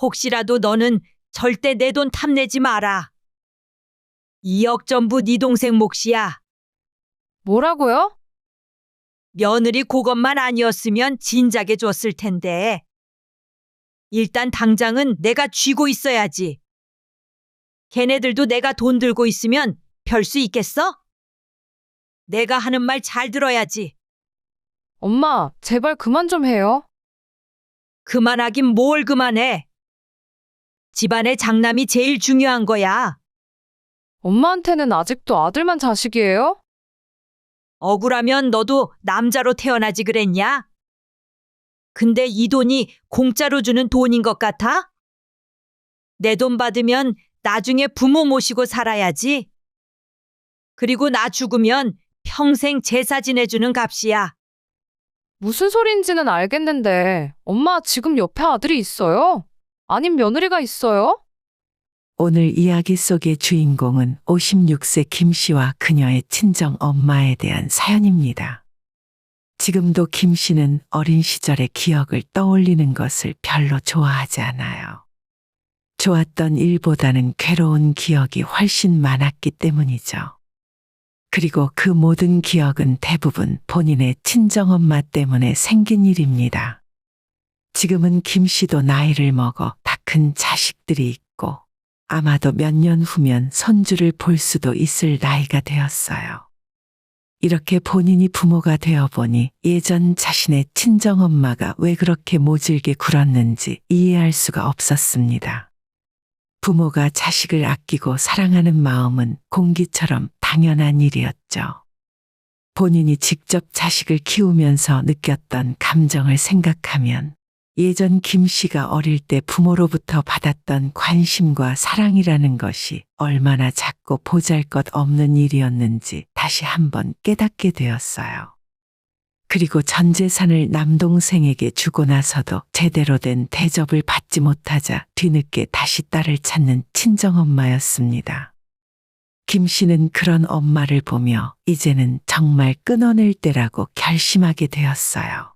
혹시라도 너는 절대 내 돈 탐내지 마라. 2억 전부 네 동생 몫이야. 뭐라고요? 며느리 그것만 아니었으면 진작에 줬을 텐데. 일단 당장은 내가 쥐고 있어야지. 걔네들도 내가 돈 들고 있으면 별 수 있겠어? 내가 하는 말 잘 들어야지. 엄마, 제발 그만 좀 해요. 그만하긴 뭘 그만해. 집안의 장남이 제일 중요한 거야. 엄마한테는 아직도 아들만 자식이에요? 억울하면 너도 남자로 태어나지 그랬냐? 근데 이 돈이 공짜로 주는 돈인 것 같아? 내 돈 받으면 나중에 부모 모시고 살아야지. 그리고 나 죽으면 평생 제사 지내주는 값이야. 무슨 소리인지는 알겠는데, 엄마 지금 옆에 아들이 있어요? 아님 며느리가 있어요? 오늘 이야기 속의 주인공은 56세 김 씨와 그녀의 친정 엄마에 대한 사연입니다. 지금도 김 씨는 어린 시절의 기억을 떠올리는 것을 별로 좋아하지 않아요. 좋았던 일보다는 괴로운 기억이 훨씬 많았기 때문이죠. 그리고 그 모든 기억은 대부분 본인의 친정엄마 때문에 생긴 일입니다. 지금은 김 씨도 나이를 먹어 다 큰 자식들이 있고 아마도 몇 년 후면 손주를 볼 수도 있을 나이가 되었어요. 이렇게 본인이 부모가 되어 보니 예전 자신의 친정엄마가 왜 그렇게 모질게 굴었는지 이해할 수가 없었습니다. 부모가 자식을 아끼고 사랑하는 마음은 공기처럼 당연한 일이었죠. 본인이 직접 자식을 키우면서 느꼈던 감정을 생각하면 예전 김 씨가 어릴 때 부모로부터 받았던 관심과 사랑이라는 것이 얼마나 작고 보잘 것 없는 일이었는지 다시 한번 깨닫게 되었어요. 그리고 전 재산을 남동생에게 주고 나서도 제대로 된 대접을 받지 못하자 뒤늦게 다시 딸을 찾는 친정엄마였습니다. 김 씨는 그런 엄마를 보며 이제는 정말 끊어낼 때라고 결심하게 되었어요.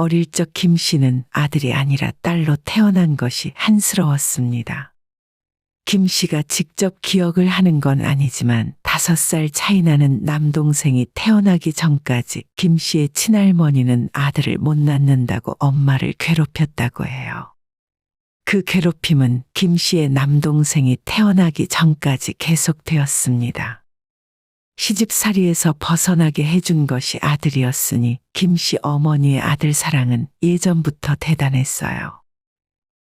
어릴 적 김 씨는 아들이 아니라 딸로 태어난 것이 한스러웠습니다. 김 씨가 직접 기억을 하는 건 아니지만 다섯 살 차이 나는 남동생이 태어나기 전까지 김 씨의 친할머니는 아들을 못 낳는다고 엄마를 괴롭혔다고 해요. 그 괴롭힘은 김 씨의 남동생이 태어나기 전까지 계속되었습니다. 시집살이에서 벗어나게 해준 것이 아들이었으니 김씨 어머니의 아들 사랑은 예전부터 대단했어요.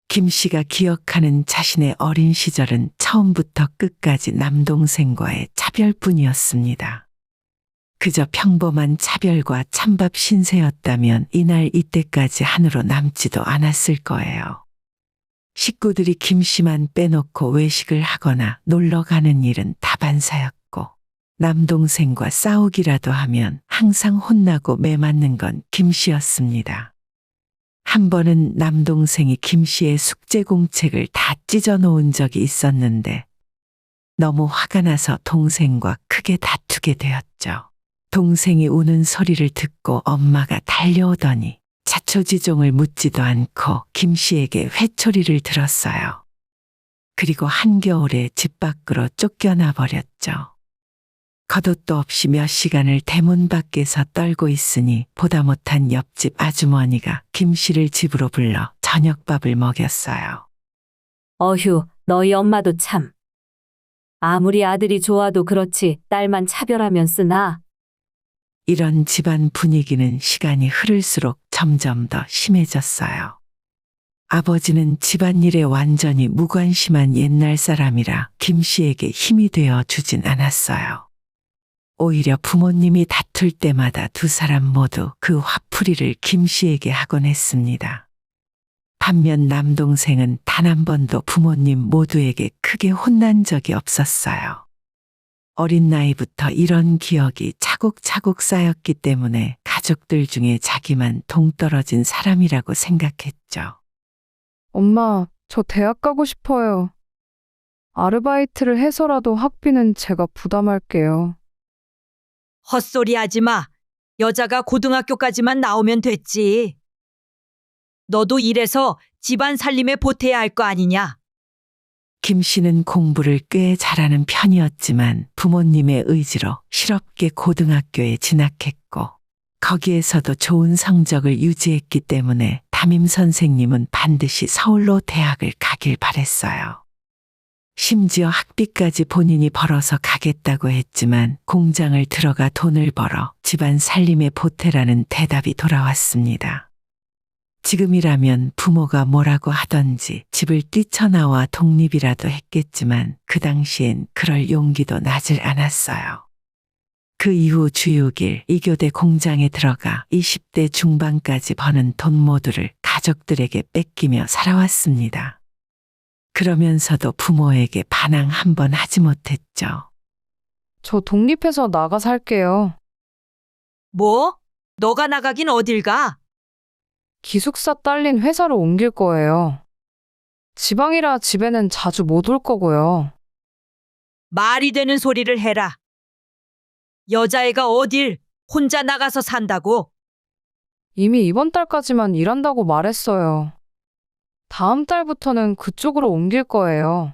김 씨가 기억하는 자신의 어린 시절은 처음부터 끝까지 남동생과의 차별뿐이었습니다. 그저 평범한 차별과 찬밥 신세였다면 이날 이때까지 한으로 남지도 않았을 거예요. 식구들이 김 씨만 빼놓고 외식을 하거나 놀러 가는 일은 다반사였고 남동생과 싸우기라도 하면 항상 혼나고 매맞는 건 김 씨였습니다. 한 번은 남동생이 김 씨의 숙제 공책을 다 찢어 놓은 적이 있었는데 너무 화가 나서 동생과 크게 다투게 되었죠. 동생이 우는 소리를 듣고 엄마가 달려오더니 자초지종을 묻지도 않고 김 씨에게 회초리를 들었어요. 그리고 한겨울에 집 밖으로 쫓겨나 버렸죠. 겉옷도 없이 몇 시간을 대문 밖에서 떨고 있으니 보다 못한 옆집 아주머니가 김 씨를 집으로 불러 저녁밥을 먹였어요. 어휴, 너희 엄마도 참. 아무리 아들이 좋아도 그렇지 딸만 차별하면 쓰나? 이런 집안 분위기는 시간이 흐를수록 점점 더 심해졌어요. 아버지는 집안일에 완전히 무관심한 옛날 사람이라 김 씨에게 힘이 되어 주진 않았어요. 오히려 부모님이 다툴 때마다 두 사람 모두 그 화풀이를 김 씨에게 하곤 했습니다. 반면 남동생은 단 한 번도 부모님 모두에게 크게 혼난 적이 없었어요. 어린 나이부터 이런 기억이 차곡차곡 쌓였기 때문에 가족들 중에 자기만 동떨어진 사람이라고 생각했죠. 엄마, 저 대학 가고 싶어요. 아르바이트를 해서라도 학비는 제가 부담할게요. 헛소리 하지 마. 여자가 고등학교까지만 나오면 됐지. 너도 이래서 집안 살림에 보태야 할 거 아니냐? 김 씨는 공부를 꽤 잘하는 편이었지만 부모님의 의지로 실업계 고등학교에 진학했고 거기에서도 좋은 성적을 유지했기 때문에 담임 선생님은 반드시 서울로 대학을 가길 바랬어요. 심지어 학비까지 본인이 벌어서 가겠다고 했지만 공장을 들어가 돈을 벌어 집안 살림에 보태라는 대답이 돌아왔습니다. 지금이라면 부모가 뭐라고 하던지 집을 뛰쳐나와 독립이라도 했겠지만 그 당시엔 그럴 용기도 나질 않았어요. 그 이후 주육일 이교대 공장에 들어가 20대 중반까지 버는 돈 모두를 가족들에게 뺏기며 살아왔습니다. 그러면서도 부모에게 반항 한 번 하지 못했죠. 저 독립해서 나가 살게요. 뭐? 너가 나가긴 어딜 가? 기숙사 딸린 회사로 옮길 거예요. 지방이라 집에는 자주 못 올 거고요. 말이 되는 소리를 해라. 여자애가 어딜 혼자 나가서 산다고? 이미 이번 달까지만 일한다고 말했어요. 다음 달부터는 그쪽으로 옮길 거예요.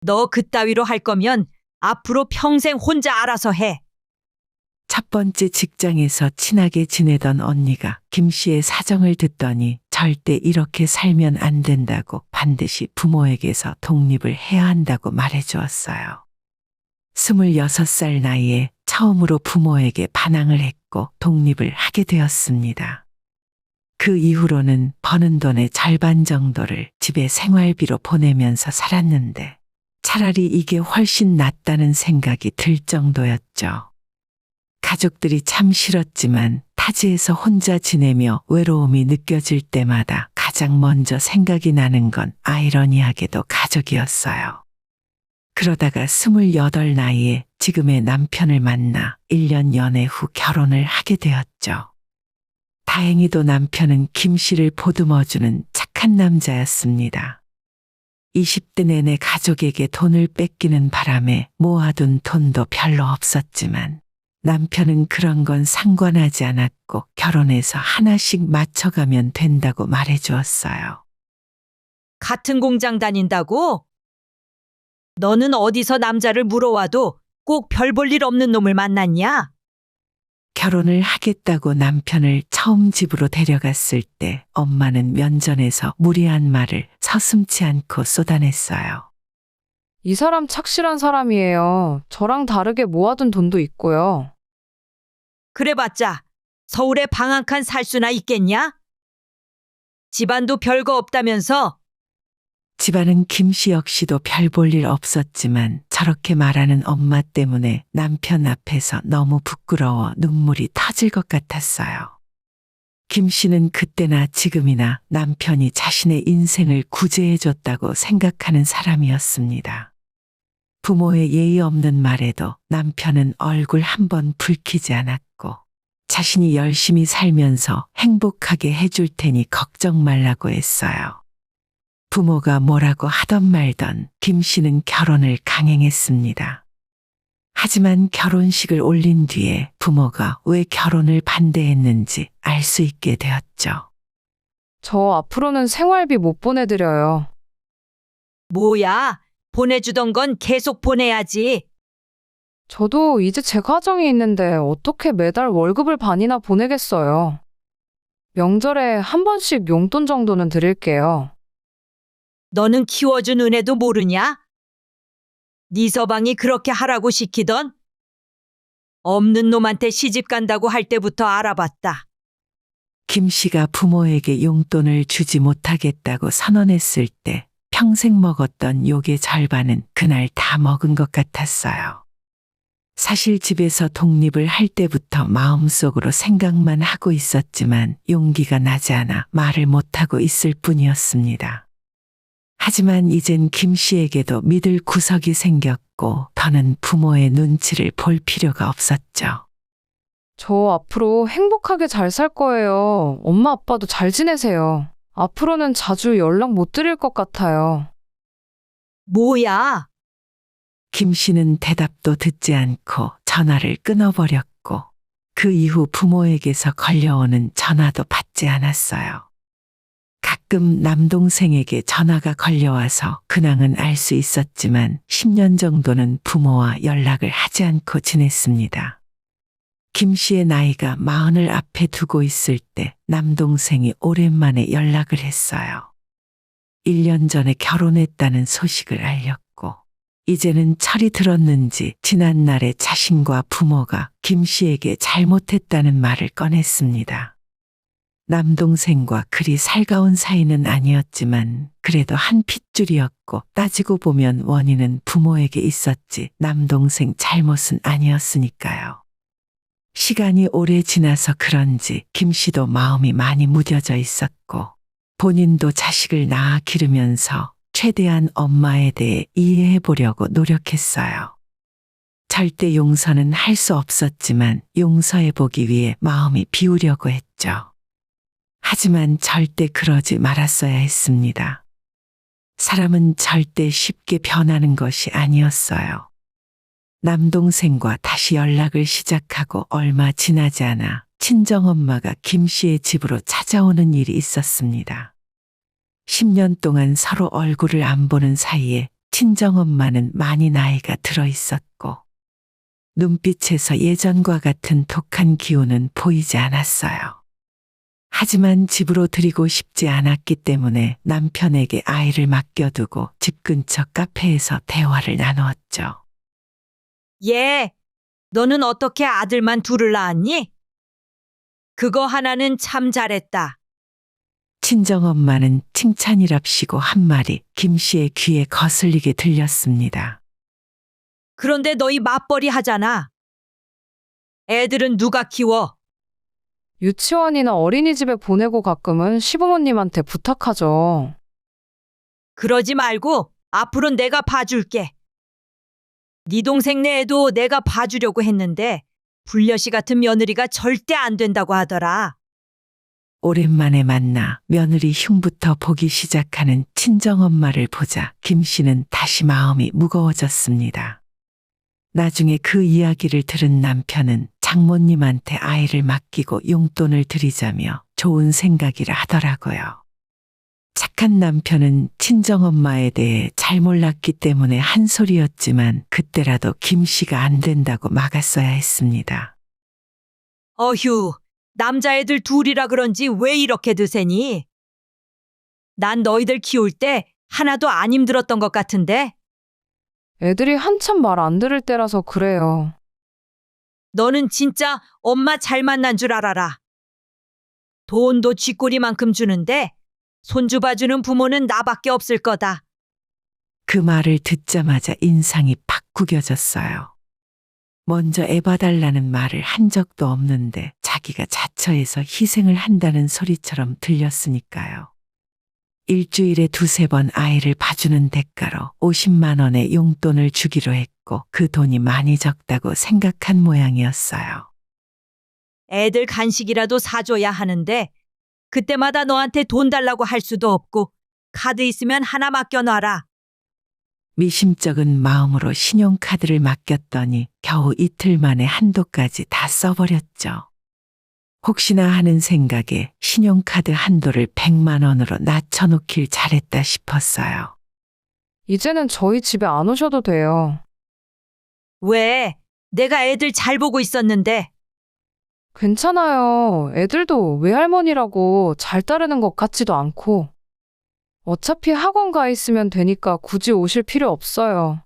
너 그따위로 할 거면 앞으로 평생 혼자 알아서 해. 첫 번째 직장에서 친하게 지내던 언니가 김 씨의 사정을 듣더니 절대 이렇게 살면 안 된다고 반드시 부모에게서 독립을 해야 한다고 말해 주었어요. 26살 나이에 처음으로 부모에게 반항을 했고 독립을 하게 되었습니다. 그 이후로는 버는 돈의 절반 정도를 집에 생활비로 보내면서 살았는데 차라리 이게 훨씬 낫다는 생각이 들 정도였죠. 가족들이 참 싫었지만 타지에서 혼자 지내며 외로움이 느껴질 때마다 가장 먼저 생각이 나는 건 아이러니하게도 가족이었어요. 그러다가 28 나이에 지금의 남편을 만나 1년 연애 후 결혼을 하게 되었죠. 다행히도 남편은 김 씨를 보듬어주는 착한 남자였습니다. 20대 내내 가족에게 돈을 뺏기는 바람에 모아둔 돈도 별로 없었지만 남편은 그런 건 상관하지 않았고 결혼해서 하나씩 맞춰가면 된다고 말해 주었어요. 같은 공장 다닌다고? 너는 어디서 남자를 물어와도 꼭 별 볼 일 없는 놈을 만났냐? 결혼을 하겠다고 남편을 처음 집으로 데려갔을 때 엄마는 면전에서 무리한 말을 서슴지 않고 쏟아냈어요. 이 사람 착실한 사람이에요. 저랑 다르게 모아둔 돈도 있고요. 그래봤자 서울에 방 한 칸 살 수나 있겠냐? 집안도 별거 없다면서 집안은 김씨 역시도 별 볼 일 없었지만 저렇게 말하는 엄마 때문에 남편 앞에서 너무 부끄러워 눈물이 터질 것 같았어요. 김 씨는 그때나 지금이나 남편이 자신의 인생을 구제해줬다고 생각하는 사람이었습니다. 부모의 예의 없는 말에도 남편은 얼굴 한 번 붉히지 않았고 자신이 열심히 살면서 행복하게 해줄 테니 걱정 말라고 했어요. 부모가 뭐라고 하던 말던 김 씨는 결혼을 강행했습니다. 하지만 결혼식을 올린 뒤에 부모가 왜 결혼을 반대했는지 알 수 있게 되었죠. 저 앞으로는 생활비 못 보내드려요. 뭐야? 보내주던 건 계속 보내야지. 저도 이제 제 가정이 있는데 어떻게 매달 월급을 반이나 보내겠어요. 명절에 한 번씩 용돈 정도는 드릴게요. 너는 키워준 은혜도 모르냐? 네 서방이 그렇게 하라고 시키던? 없는 놈한테 시집 간다고 할 때부터 알아봤다. 김 씨가 부모에게 용돈을 주지 못하겠다고 선언했을 때 평생 먹었던 욕의 절반은 그날 다 먹은 것 같았어요. 사실 집에서 독립을 할 때부터 마음속으로 생각만 하고 있었지만 용기가 나지 않아 말을 못하고 있을 뿐이었습니다. 하지만 이젠 김 씨에게도 믿을 구석이 생겼고 더는 부모의 눈치를 볼 필요가 없었죠. 저 앞으로 행복하게 잘 살 거예요. 엄마 아빠도 잘 지내세요. 앞으로는 자주 연락 못 드릴 것 같아요. 뭐야? 김 씨는 대답도 듣지 않고 전화를 끊어버렸고 그 이후 부모에게서 걸려오는 전화도 받지 않았어요. 가끔 남동생에게 전화가 걸려와서 근황은 알 수 있었지만 10년 정도는 부모와 연락을 하지 않고 지냈습니다. 김 씨의 나이가 마흔을 앞에 두고 있을 때 남동생이 오랜만에 연락을 했어요. 1년 전에 결혼했다는 소식을 알렸고, 이제는 철이 들었는지 지난날에 자신과 부모가 김 씨에게 잘못했다는 말을 꺼냈습니다. 남동생과 그리 살가운 사이는 아니었지만 그래도 한 핏줄이었고 따지고 보면 원인은 부모에게 있었지 남동생 잘못은 아니었으니까요. 시간이 오래 지나서 그런지 김 씨도 마음이 많이 무뎌져 있었고 본인도 자식을 낳아 기르면서 최대한 엄마에 대해 이해해 보려고 노력했어요. 절대 용서는 할 수 없었지만 용서해 보기 위해 마음이 비우려고 했죠. 하지만 절대 그러지 말았어야 했습니다. 사람은 절대 쉽게 변하는 것이 아니었어요. 남동생과 다시 연락을 시작하고 얼마 지나지 않아 친정엄마가 김 씨의 집으로 찾아오는 일이 있었습니다. 10년 동안 서로 얼굴을 안 보는 사이에 친정엄마는 많이 나이가 들어 있었고, 눈빛에서 예전과 같은 독한 기운은 보이지 않았어요. 하지만 집으로 들이고 싶지 않았기 때문에 남편에게 아이를 맡겨두고 집 근처 카페에서 대화를 나누었죠. 얘, 너는 어떻게 아들만 둘을 낳았니? 그거 하나는 참 잘했다. 친정엄마는 칭찬이랍시고 한 말이 김 씨의 귀에 거슬리게 들렸습니다. 그런데 너희 맞벌이 하잖아. 애들은 누가 키워? 유치원이나 어린이집에 보내고 가끔은 시부모님한테 부탁하죠. 그러지 말고 앞으로 내가 봐줄게. 네 동생 네 애도 내가 봐주려고 했는데 불려시 같은 며느리가 절대 안 된다고 하더라. 오랜만에 만나 며느리 흉부터 보기 시작하는 친정엄마를 보자 김 씨는 다시 마음이 무거워졌습니다. 나중에 그 이야기를 들은 남편은 장모님한테 아이를 맡기고 용돈을 드리자며 좋은 생각이라 하더라고요. 착한 남편은 친정엄마에 대해 잘 몰랐기 때문에 한 소리였지만 그때라도 김 씨가 안 된다고 막았어야 했습니다. 어휴, 남자애들 둘이라 그런지 왜 이렇게 드세니? 난 너희들 키울 때 하나도 안 힘들었던 것 같은데 애들이 한참 말 안 들을 때라서 그래요. 너는 진짜 엄마 잘 만난 줄 알아라. 돈도 쥐꼬리만큼 주는데 손주 봐주는 부모는 나밖에 없을 거다. 그 말을 듣자마자 인상이 팍 구겨졌어요. 먼저 애 봐달라는 말을 한 적도 없는데 자기가 자처해서 희생을 한다는 소리처럼 들렸으니까요. 일주일에 두세 번 아이를 봐주는 대가로 50만 원의 용돈을 주기로 했고 그 돈이 많이 적다고 생각한 모양이었어요. 애들 간식이라도 사줘야 하는데 그때마다 너한테 돈 달라고 할 수도 없고 카드 있으면 하나 맡겨놔라. 미심쩍은 마음으로 신용카드를 맡겼더니 겨우 이틀 만에 한도까지 다 써버렸죠. 혹시나 하는 생각에 신용카드 한도를 100만 원으로 낮춰놓길 잘했다 싶었어요. 이제는 저희 집에 안 오셔도 돼요. 왜? 내가 애들 잘 보고 있었는데 괜찮아요. 애들도 외할머니라고 잘 따르는 것 같지도 않고. 어차피 학원 가 있으면 되니까 굳이 오실 필요 없어요.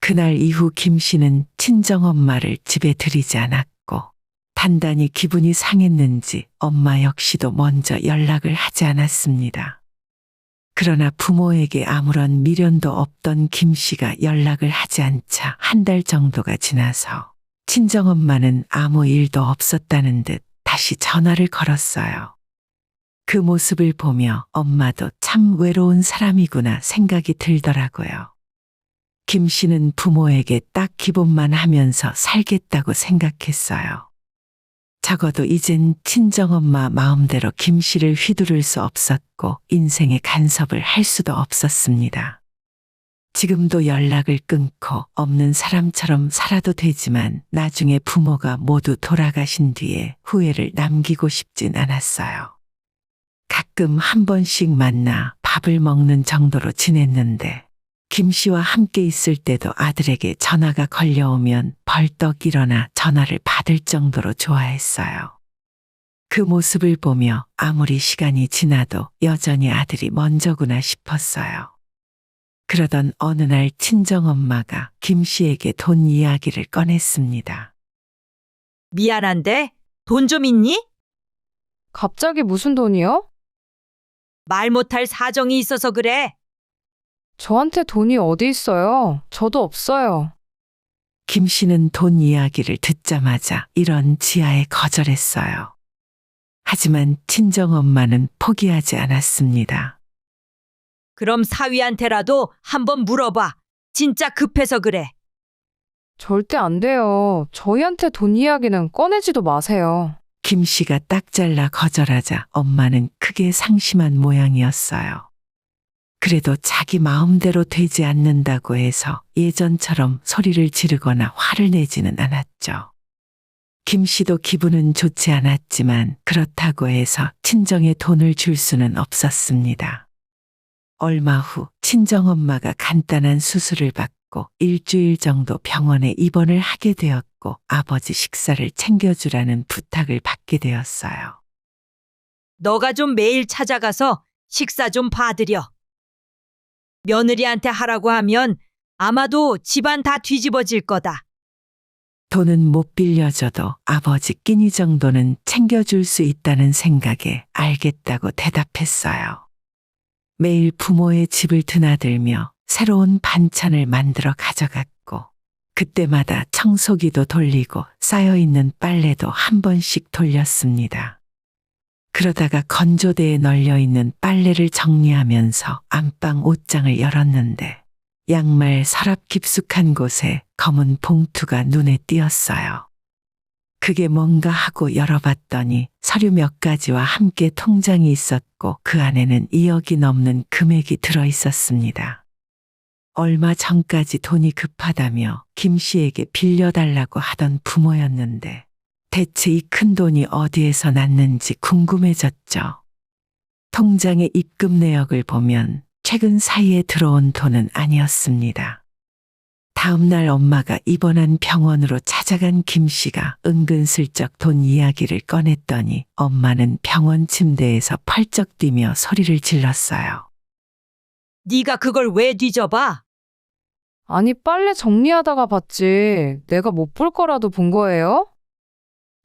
그날 이후 김 씨는 친정엄마를 집에 들이지 않았고 단단히 기분이 상했는지 엄마 역시도 먼저 연락을 하지 않았습니다. 그러나 부모에게 아무런 미련도 없던 김 씨가 연락을 하지 않자 한 달 정도가 지나서 친정엄마는 아무 일도 없었다는 듯 다시 전화를 걸었어요. 그 모습을 보며 엄마도 참 외로운 사람이구나 생각이 들더라고요. 김 씨는 부모에게 딱 기본만 하면서 살겠다고 생각했어요. 적어도 이젠 친정엄마 마음대로 김 씨를 휘두를 수 없었고 인생의 간섭을 할 수도 없었습니다. 지금도 연락을 끊고 없는 사람처럼 살아도 되지만 나중에 부모가 모두 돌아가신 뒤에 후회를 남기고 싶진 않았어요. 가끔 한 번씩 만나 밥을 먹는 정도로 지냈는데 김 씨와 함께 있을 때도 아들에게 전화가 걸려오면 벌떡 일어나 전화를 받을 정도로 좋아했어요. 그 모습을 보며 아무리 시간이 지나도 여전히 아들이 먼저구나 싶었어요. 그러던 어느 날 친정엄마가 김 씨에게 돈 이야기를 꺼냈습니다. 미안한데 돈 좀 있니? 갑자기 무슨 돈이요? 말 못할 사정이 있어서 그래. 저한테 돈이 어디 있어요? 저도 없어요. 김 씨는 돈 이야기를 듣자마자 이런 지하에 거절했어요. 하지만 친정엄마는 포기하지 않았습니다. 그럼 사위한테라도 한번 물어봐. 진짜 급해서 그래. 절대 안 돼요. 저희한테 돈 이야기는 꺼내지도 마세요. 김 씨가 딱 잘라 거절하자 엄마는 크게 상심한 모양이었어요. 그래도 자기 마음대로 되지 않는다고 해서 예전처럼 소리를 지르거나 화를 내지는 않았죠. 김 씨도 기분은 좋지 않았지만 그렇다고 해서 친정에 돈을 줄 수는 없었습니다. 얼마 후 친정엄마가 간단한 수술을 받고 일주일 정도 병원에 입원을 하게 되었고 아버지 식사를 챙겨주라는 부탁을 받게 되었어요. 너가 좀 매일 찾아가서 식사 좀 봐드려. 며느리한테 하라고 하면 아마도 집안 다 뒤집어질 거다. 돈은 못 빌려줘도 아버지 끼니 정도는 챙겨줄 수 있다는 생각에 알겠다고 대답했어요. 매일 부모의 집을 드나들며 새로운 반찬을 만들어 가져갔고, 그때마다 청소기도 돌리고 쌓여있는 빨래도 한 번씩 돌렸습니다. 그러다가 건조대에 널려 있는 빨래를 정리하면서 안방 옷장을 열었는데, 양말 서랍 깊숙한 곳에 검은 봉투가 눈에 띄었어요. 그게 뭔가 하고 열어봤더니 서류 몇 가지와 함께 통장이 있었고 그 안에는 2억이 넘는 금액이 들어 있었습니다. 얼마 전까지 돈이 급하다며 김 씨에게 빌려달라고 하던 부모였는데 대체 이 큰 돈이 어디에서 났는지 궁금해졌죠. 통장의 입금 내역을 보면 최근 사이에 들어온 돈은 아니었습니다. 다음 날 엄마가 입원한 병원으로 찾아간 김 씨가 은근슬쩍 돈 이야기를 꺼냈더니 엄마는 병원 침대에서 펄쩍 뛰며 소리를 질렀어요. 네가 그걸 왜 뒤져봐? 아니, 빨래 정리하다가 봤지. 내가 못 볼 거라도 본 거예요?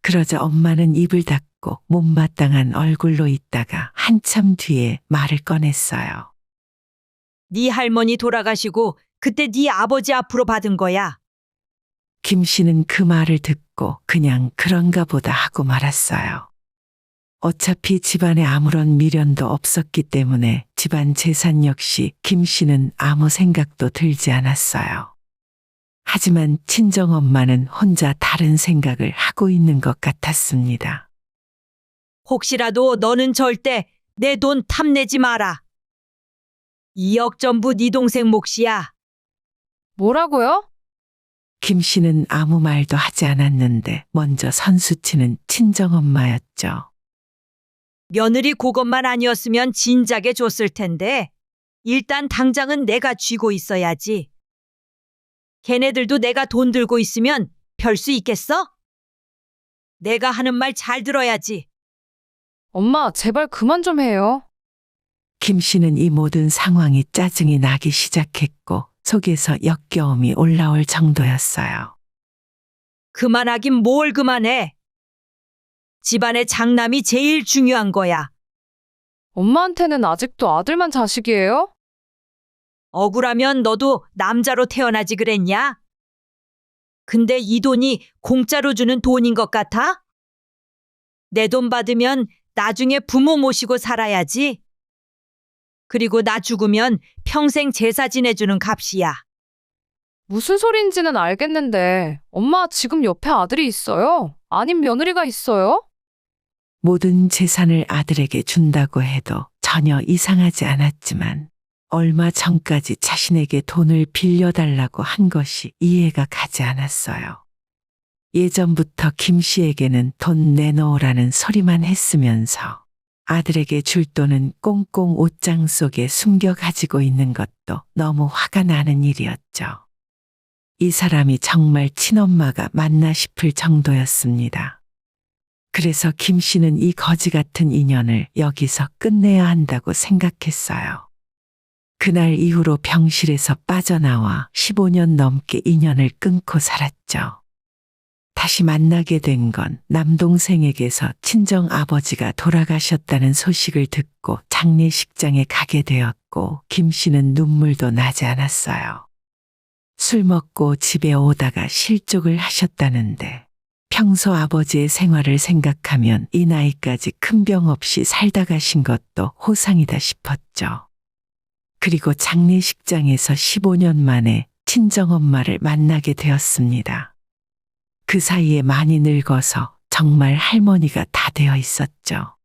그러자 엄마는 입을 닫고 못마땅한 얼굴로 있다가 한참 뒤에 말을 꺼냈어요. 네 할머니 돌아가시고 그때 네 아버지 앞으로 받은 거야. 김 씨는 그 말을 듣고 그냥 그런가 보다 하고 말았어요. 어차피 집안에 아무런 미련도 없었기 때문에 집안 재산 역시 김 씨는 아무 생각도 들지 않았어요. 하지만 친정엄마는 혼자 다른 생각을 하고 있는 것 같았습니다. 혹시라도 너는 절대 내 돈 탐내지 마라. 2억 전부 네 동생 몫이야. 뭐라고요? 김 씨는 아무 말도 하지 않았는데 먼저 선수치는 친정엄마였죠. 며느리 그것만 아니었으면 진작에 줬을 텐데 일단 당장은 내가 쥐고 있어야지. 걔네들도 내가 돈 들고 있으면 별 수 있겠어? 내가 하는 말 잘 들어야지. 엄마, 제발 그만 좀 해요. 김 씨는 이 모든 상황이 짜증이 나기 시작했고 속에서 역겨움이 올라올 정도였어요. 그만하긴 뭘 그만해. 집안의 장남이 제일 중요한 거야. 엄마한테는 아직도 아들만 자식이에요? 억울하면 너도 남자로 태어나지 그랬냐? 근데 이 돈이 공짜로 주는 돈인 것 같아? 내 돈 받으면 나중에 부모 모시고 살아야지. 그리고 나 죽으면 평생 제사 지내주는 값이야. 무슨 소리인지는 알겠는데, 엄마 지금 옆에 아들이 있어요? 아님 며느리가 있어요? 모든 재산을 아들에게 준다고 해도 전혀 이상하지 않았지만 얼마 전까지 자신에게 돈을 빌려달라고 한 것이 이해가 가지 않았어요. 예전부터 김 씨에게는 돈 내놓으라는 소리만 했으면서 아들에게 줄 돈은 꽁꽁 옷장 속에 숨겨 가지고 있는 것도 너무 화가 나는 일이었죠. 이 사람이 정말 친엄마가 맞나 싶을 정도였습니다. 그래서 김 씨는 이 거지 같은 인연을 여기서 끝내야 한다고 생각했어요. 그날 이후로 병실에서 빠져나와 15년 넘게 인연을 끊고 살았죠. 다시 만나게 된 건 남동생에게서 친정 아버지가 돌아가셨다는 소식을 듣고 장례식장에 가게 되었고 김 씨는 눈물도 나지 않았어요. 술 먹고 집에 오다가 실족을 하셨다는데 평소 아버지의 생활을 생각하면 이 나이까지 큰 병 없이 살다 가신 것도 호상이다 싶었죠. 그리고 장례식장에서 15년 만에 친정엄마를 만나게 되었습니다. 그 사이에 많이 늙어서 정말 할머니가 다 되어 있었죠.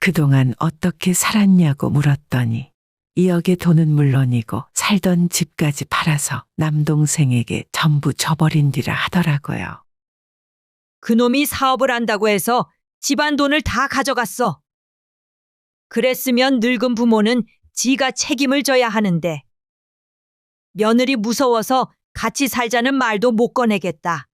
그동안 어떻게 살았냐고 물었더니 2억의 돈은 물론이고 살던 집까지 팔아서 남동생에게 전부 줘버린 뒤라 하더라고요. 그놈이 사업을 한다고 해서 집안 돈을 다 가져갔어. 그랬으면 늙은 부모는 지가 책임을 져야 하는데. 며느리 무서워서 같이 살자는 말도 못 꺼내겠다.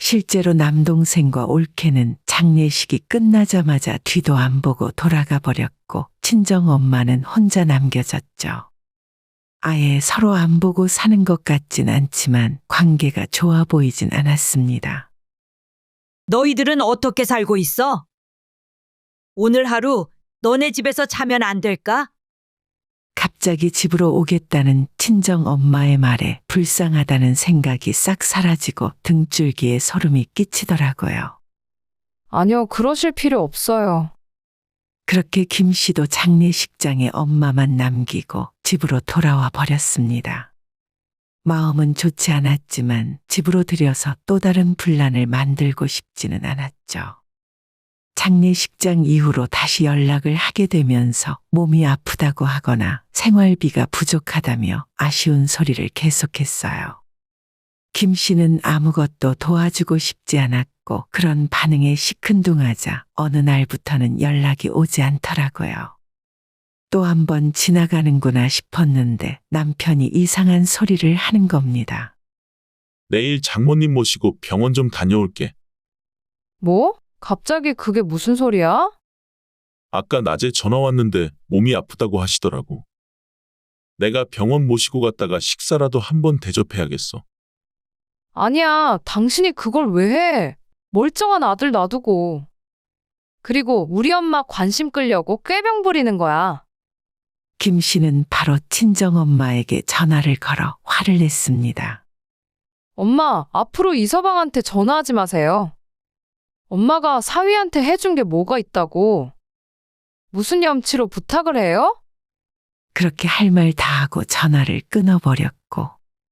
실제로 남동생과 올케는 장례식이 끝나자마자 뒤도 안 보고 돌아가 버렸고 친정 엄마는 혼자 남겨졌죠. 아예 서로 안 보고 사는 것 같진 않지만 관계가 좋아 보이진 않았습니다. 너희들은 어떻게 살고 있어? 오늘 하루 너네 집에서 자면 안 될까? 갑자기 집으로 오겠다는 친정 엄마의 말에 불쌍하다는 생각이 싹 사라지고 등줄기에 소름이 끼치더라고요. 아니요, 그러실 필요 없어요. 그렇게 김 씨도 장례식장에 엄마만 남기고 집으로 돌아와 버렸습니다. 마음은 좋지 않았지만 집으로 들여서 또 다른 분란을 만들고 싶지는 않았죠. 장례식장 이후로 다시 연락을 하게 되면서 몸이 아프다고 하거나 생활비가 부족하다며 아쉬운 소리를 계속했어요. 김 씨는 아무것도 도와주고 싶지 않았고 그런 반응에 시큰둥하자 어느 날부터는 연락이 오지 않더라고요. 또 한 번 지나가는구나 싶었는데 남편이 이상한 소리를 하는 겁니다. 내일 장모님 모시고 병원 좀 다녀올게. 뭐? 갑자기 그게 무슨 소리야? 아까 낮에 전화 왔는데 몸이 아프다고 하시더라고. 내가 병원 모시고 갔다가 식사라도 한번 대접해야겠어. 아니야, 당신이 그걸 왜 해? 멀쩡한 아들 놔두고. 그리고 우리 엄마 관심 끌려고 꾀병 부리는 거야. 김 씨는 바로 친정엄마에게 전화를 걸어 화를 냈습니다. 엄마, 앞으로 이서방한테 전화하지 마세요. 엄마가 사위한테 해준 게 뭐가 있다고. 무슨 염치로 부탁을 해요? 그렇게 할 말 다 하고 전화를 끊어버렸고,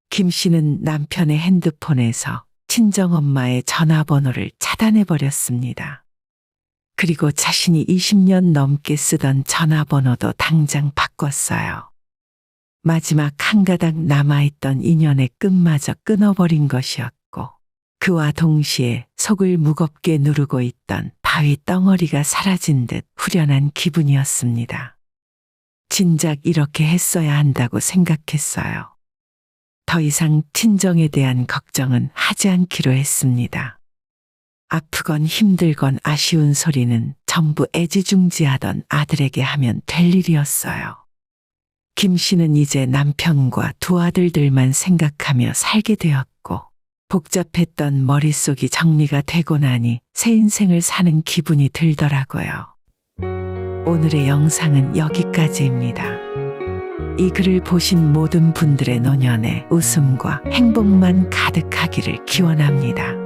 김 씨는 남편의 핸드폰에서 친정엄마의 전화번호를 차단해버렸습니다. 그리고 자신이 20년 넘게 쓰던 전화번호도 당장 바꿨어요. 마지막 한 가닥 남아있던 인연의 끝마저 끊어버린 것이었고, 그와 동시에 속을 무겁게 누르고 있던 바위 덩어리가 사라진 듯 후련한 기분이었습니다. 진작 이렇게 했어야 한다고 생각했어요. 더 이상 친정에 대한 걱정은 하지 않기로 했습니다. 아프건 힘들건 아쉬운 소리는 전부 애지중지하던 아들에게 하면 될 일이었어요. 김 씨는 이제 남편과 두 아들들만 생각하며 살게 되었고, 복잡했던 머릿속이 정리가 되고 나니 새 인생을 사는 기분이 들더라고요. 오늘의 영상은 여기까지입니다. 이 글을 보신 모든 분들의 노년에 웃음과 행복만 가득하기를 기원합니다.